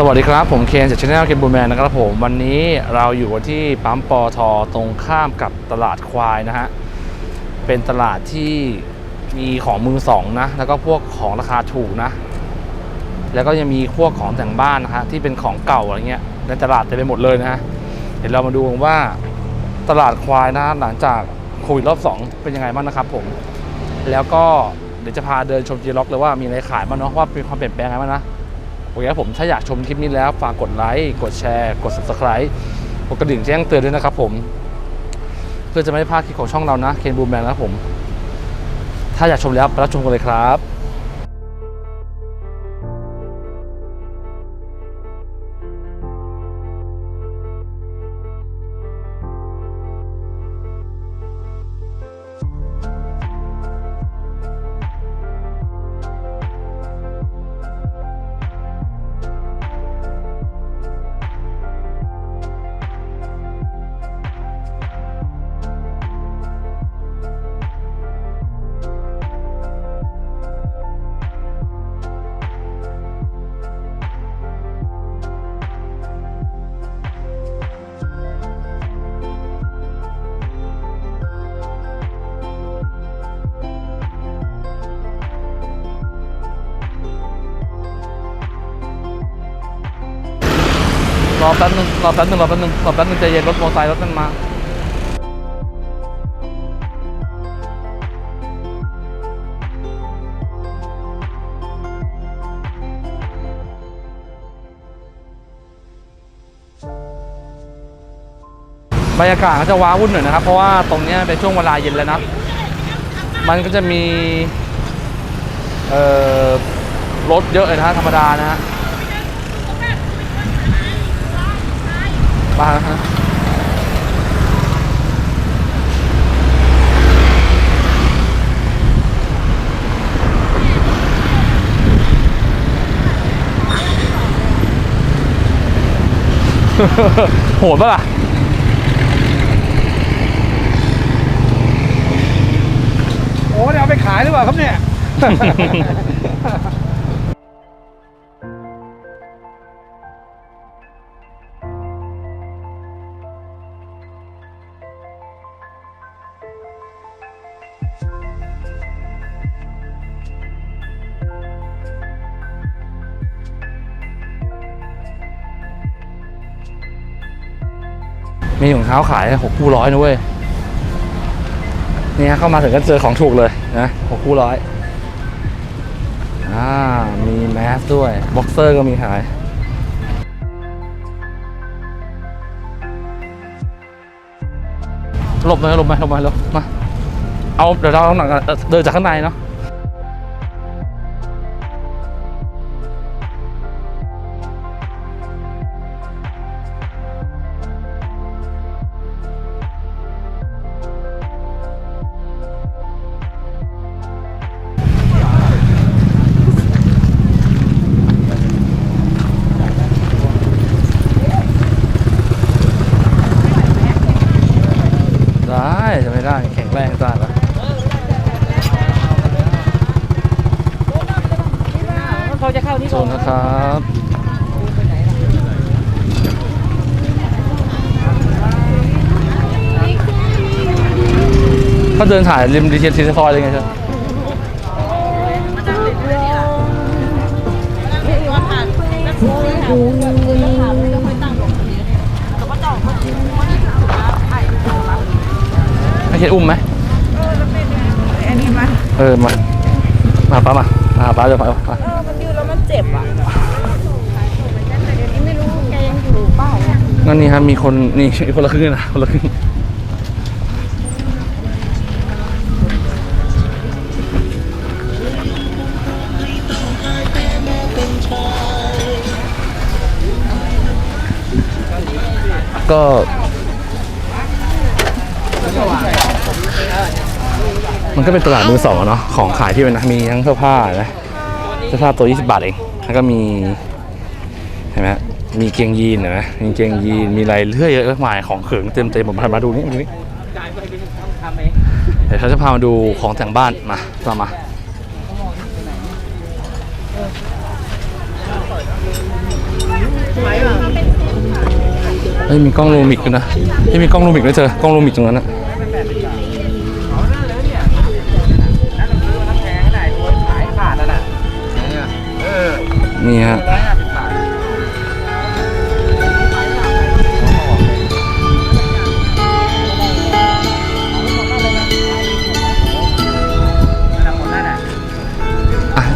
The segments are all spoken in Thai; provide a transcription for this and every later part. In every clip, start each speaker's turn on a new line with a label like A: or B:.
A: สวัสดีครับ ผมเคนจากช anel เคนบูแมนนะครับผมวันนี้เราอยู่ที่ปั๊มปอทตรงข้ามกับตลาดควายนะฮะ เป็นตลาดที่มีของมือสองนะ แล้วก็พวกของราคาถูกนะ แล้วก็ยังมีพวกของแต่งบ้านนะฮะที่เป็นของเก่าอะไรเงี้ยในตลาดเต็มไปหมดเลยนะฮะเดี๋ยวเรามาดูกันว่าตลาดควายนะหลังจากโควิดรอบสองเป็นยังไงบ้างนะครับผมแล้วก็เดี๋ยวจะพาเดินชมจีล็อกเลยว่ามีอะไรขายบ้างเนาะว่ามีความเปลี่ยนแปลงอะไรบ้างนะ อเคผมถ้าอยากชมคลิปนี้แล้วฝากกดไลค์กดแชร์ กด subscribe กดกระดิ่งแจ้งเตือนด้วยนะครับผม เพื่อจะไม่พลาดคลิปของช่องเรานะเคนบูมแมนนะครับผม ถ้าอยากชมแล้วไปรับชมกันเลยครับ อแป๊บนึงรอแป๊บนึงรอแป๊บนึงรอแป๊บนึงใจเย็นรถมอเตอร์ไซค์รถมันมาบรรยากาศก็จะว้าวุ่นหน่อยนะครับ เพราะว่าตรงนี้เป็นช่วงเวลาเย็นแล้วนะ มันก็จะมีรถเยอะเลยนะฮะธรรมดานะฮะ มาฮะโหดปะล่ะ
B: โอ้เนี่ยเอาไปขายหรือเปล่าครับเนี่ย
A: มีถุงเท้าขายหกคู่ร้อยนะเว้ยนี่ฮะเข้ามาถึงก็เจอของถูกเลยนะหกคู่ร้อยอ่ามีแมสด้วยบ็อกเซอร์ก็มีขายหลบหน่อยหลบมาหลบมาหลบมาเอาเดี๋ยวเราหนังเดินจากข้างในเนาะ
C: เขาจะเข้าที่
A: โซนนะครับเขาเดินถ่ายริมดีเทนทีซอยเลยไงเชียวให้เช็ดอุ้มไหม
C: อันนี้มัน
A: เออมา มาป้ามามาป้าจะไปมา
C: เออมันยืนแล้วมันเจ็บอะเดี๋ยวนี้ไม่รู้แกยังอยู่เปล่า
A: นั่นนี่ครับมีคนนี่คนละครึ่งนะคนละครึ่งก็มันก็เป็นตลาดมือสองเนาะของขายที่เป็นนะมีทั้งเสื้อผ้านะเสื้อผ้าตัว 20 บาทเอง แล้วก็มี เห็นไหม มีเกงยีนเห็นไหมมีเกงยีนมีอะไรเรื่อยเยอะมากมายของเขิงเต็มเต็มผมพามาดูนี่ดูนี่เดี๋ยวเขาจะพามาดูของแต่งบ้านมาตามมา
C: เเฮ้
A: ยมีกล้องลูมิกด้วยนะเฮ้ยมีกล้องลูมิกด้วยเธอกล้องลูมิกตรงนั้นนะ
B: เอานั่นเ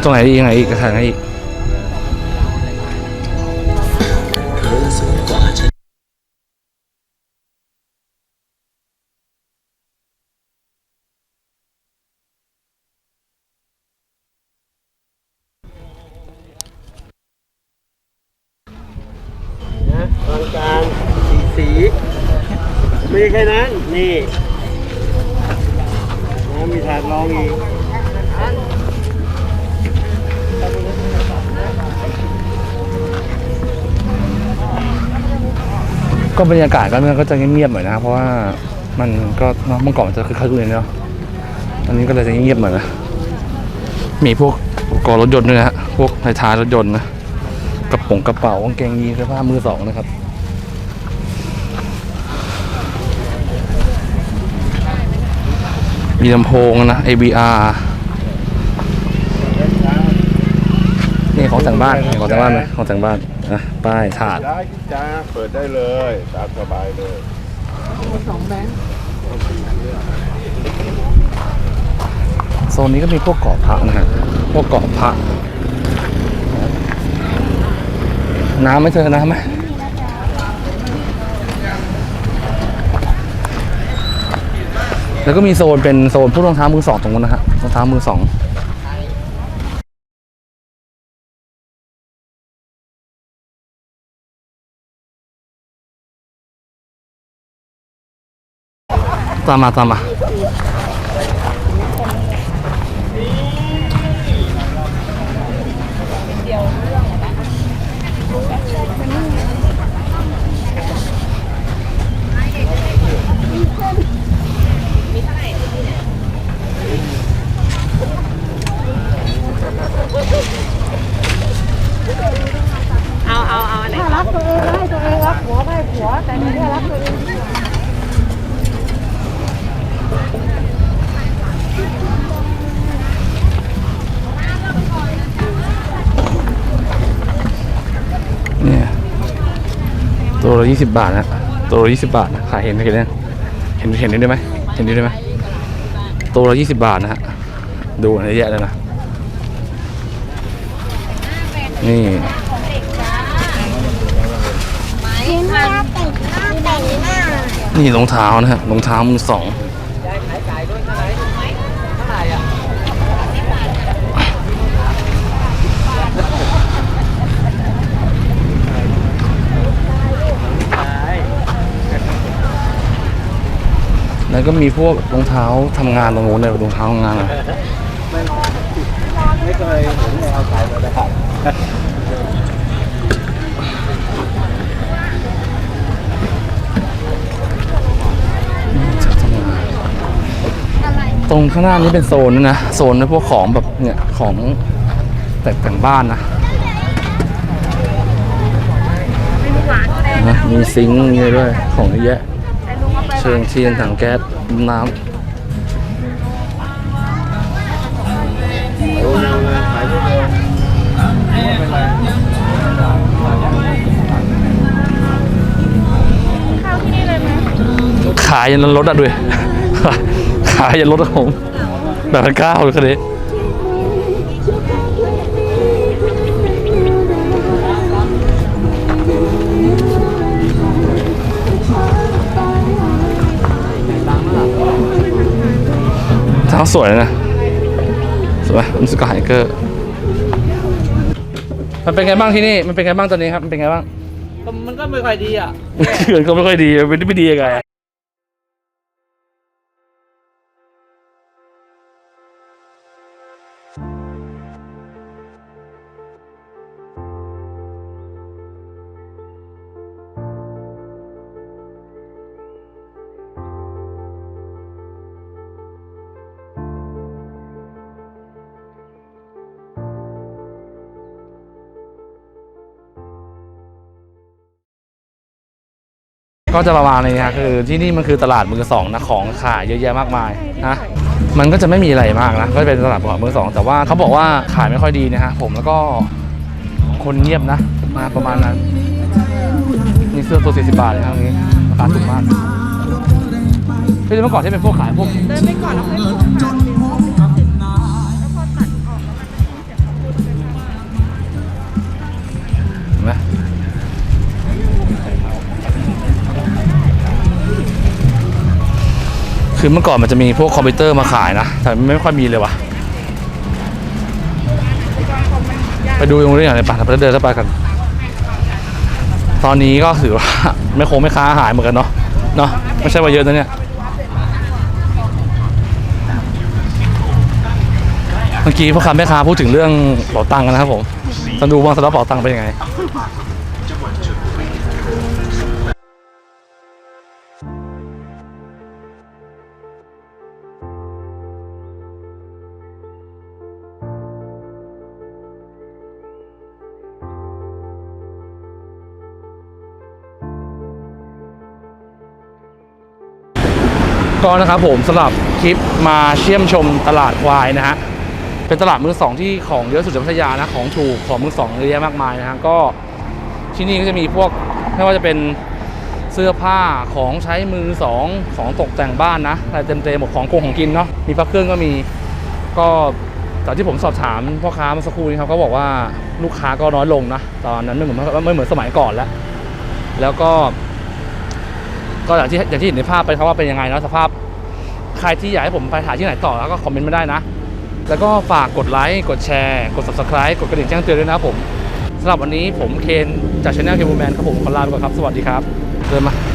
B: ต
A: รงไหนอีกไหนอีกกระถางไหนอีก
D: นะกลางกางสีสีม่ใช่แค่นั้น นี่นะมีถาดรองอีก
A: ก็บรรยากาศก็มันก็จะเงียบๆหน่อยนะเพราะว่ามันก็เนอะเมื่อก่อนมันจะคึกคักเลยเนาะตอนนี้ก็เลยจะเงียบๆหน่อยนะมีพวกอุปกรณ์รถยนต์ด้วยนะฮะพวกท้ายท้ายรถยนต์นะกระป๋องกระเป๋ากางเกงยีนเสื้อผ้ามือสองนะครับมีลำโพงนะ ABR นี่ของแต่งบ้านนี่ของแต่งบ้านไหมของแต่งบ้านอะป้ายถาด
E: ได้จ้าเปิดได้เลยตามสบายเลย
A: โซนนี้ก็มีพวกเกาะพระนะฮะพวกเกาะพระน้ำไหม่เจอน้ำไหมแล้วก็มีโซนเป็นโซนพวกรองเท้ามือสองตรงนั้นนะฮะรองเท้ามือสอง ตามมาตามมา
C: เอาเอาเอาอันไหนถ้ารักตัวเองให้ตัวเองรักผัวก็ให้ผัว แต่ไม่ได้รักตัวเอง
A: เนี่ย ตัวละยี่สิบบาทนะตัวละยี่สิบบาทนะขายเห็นเห็นยังเห็นเห็นได้ไหมเห็นได้ไหมตัวละยี่สิบบาทนะฮะดูเยอะแยะเลยนะนี่
C: นี่
A: รองเท้านะฮะรองเท้ามือสอง แล้วก็มีพวกรองเท้าทำงานตรงนู้นเนี่ยรองเท้าทำงานอะ
D: ไม่เคยเห็นแนวขายเลยนะครับ
A: ตรงข้างหน้านี้เป็นโซนนะ โซนในพวกของแบบเนี่ยของแต่แต่งบ้านนะนะมีซิงค์มีอะไรด้วยของเยอะแยะ เชิงเทียนถังแก๊สน้ำ
E: ดูเร็วเลยถ่ายรูปเร็วไม่เป็นไร
A: ขายยันรถอะด้วย ขายยันรถอะผมแบบพันเก้าเลยคันนี้ เท้าสวยนะสวยมันสกายเกอร์มันเป็นไงบ้างที่นี่มันเป็นไงบ้างตอนนี้ครับมันเป็นไงบ้าง
B: มันก็ไม่ค่อยดีอะ
A: เขื่อนก็ไม่ค่อยดีไม่ได้ไม่ดียังไง ก็จะประมาณนี้ฮะคือที่นี่มันคือตลาดมือสองนะของขายเยอะแยะมากมายนะมันก็จะไม่มีอะไรมากนะก็จะเป็นตลาดมือสองแต่ว่าเขาบอกว่าขายไม่ค่อยดีนะฮะผมแล้วก็คนเงียบนะ มาประมาณนั้นมีเสื้อตัว40บาทเลยครับนี้ราคาถูกมากคือเมื่อก่อนที่เป็นพวกขายพวก
C: เดินไปก่อนแล้วค่อย
A: คือเมื่อก่อนมันจะมีพวกคอมพิวเตอร์มาขายนะ แต่ไม่ค่อยมีเลยวะไปดูตรงนี้อย่างไรป่ะเราไปเดินเข้าไปกัน ตอนนี้ก็ถือว่าไม่คงไม่ค้าหายเหมือนกันเนาะ เนาะไม่ใช่ว่าเยอะนะเนี่ยเมื่อกี้พ่อค้าแม่ค้าพูดถึงเรื่องเป๋าตังค์กันนะครับผมจะดูว่าสำหรับเป๋าตังค์เป็นยังไง ก็นะครับผมสำหรับคลิปมาเชี่ยมชมตลาดควายนะฮะเป็นตลาดมือสองที่ของเยอะสุดในพัทยานะของถูกของมือสองเยอะแยะมากมายนะฮะก็ที่นี่ก็จะมีพวกไม่ว่าจะเป็นเสื้อผ้าของใช้มือสองของตกแต่งบ้านนะอะไรเต็มๆหมดของกงของกินเนาะมีพระเครื่องก็มีก็จากที่ผมสอบถามพ่อค้าเมื่อสักครู่นี้เขาก็บอกว่าลูกค้าก็น้อยลงนะตอนนั้นไม่เหมือนไม่เหมือนสมัยก่อนแล้ว แล้วก็ ก็อย่างที่อย่างที่เห็นในภาพไปครับว่าเป็นยังไงเนาะสภาพใครที่อยากให้ผมไปถ่ายที่ไหนต่อแล้วก็คอมเมนต์มาได้นะ แล้วก็ฝากกดไลค์กดแชร์ กด subscribe กดกระดิ่งแจ้งเตือนด้วยนะครับผมสำหรับวันนี้ผมเคนจากช anel เคบูแมนครับผมขอลาไปก่อนครับ สวัสดีครับเดินมา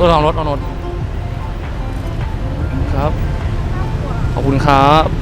A: รถลองรถเอารถครับ ขอบคุณครับ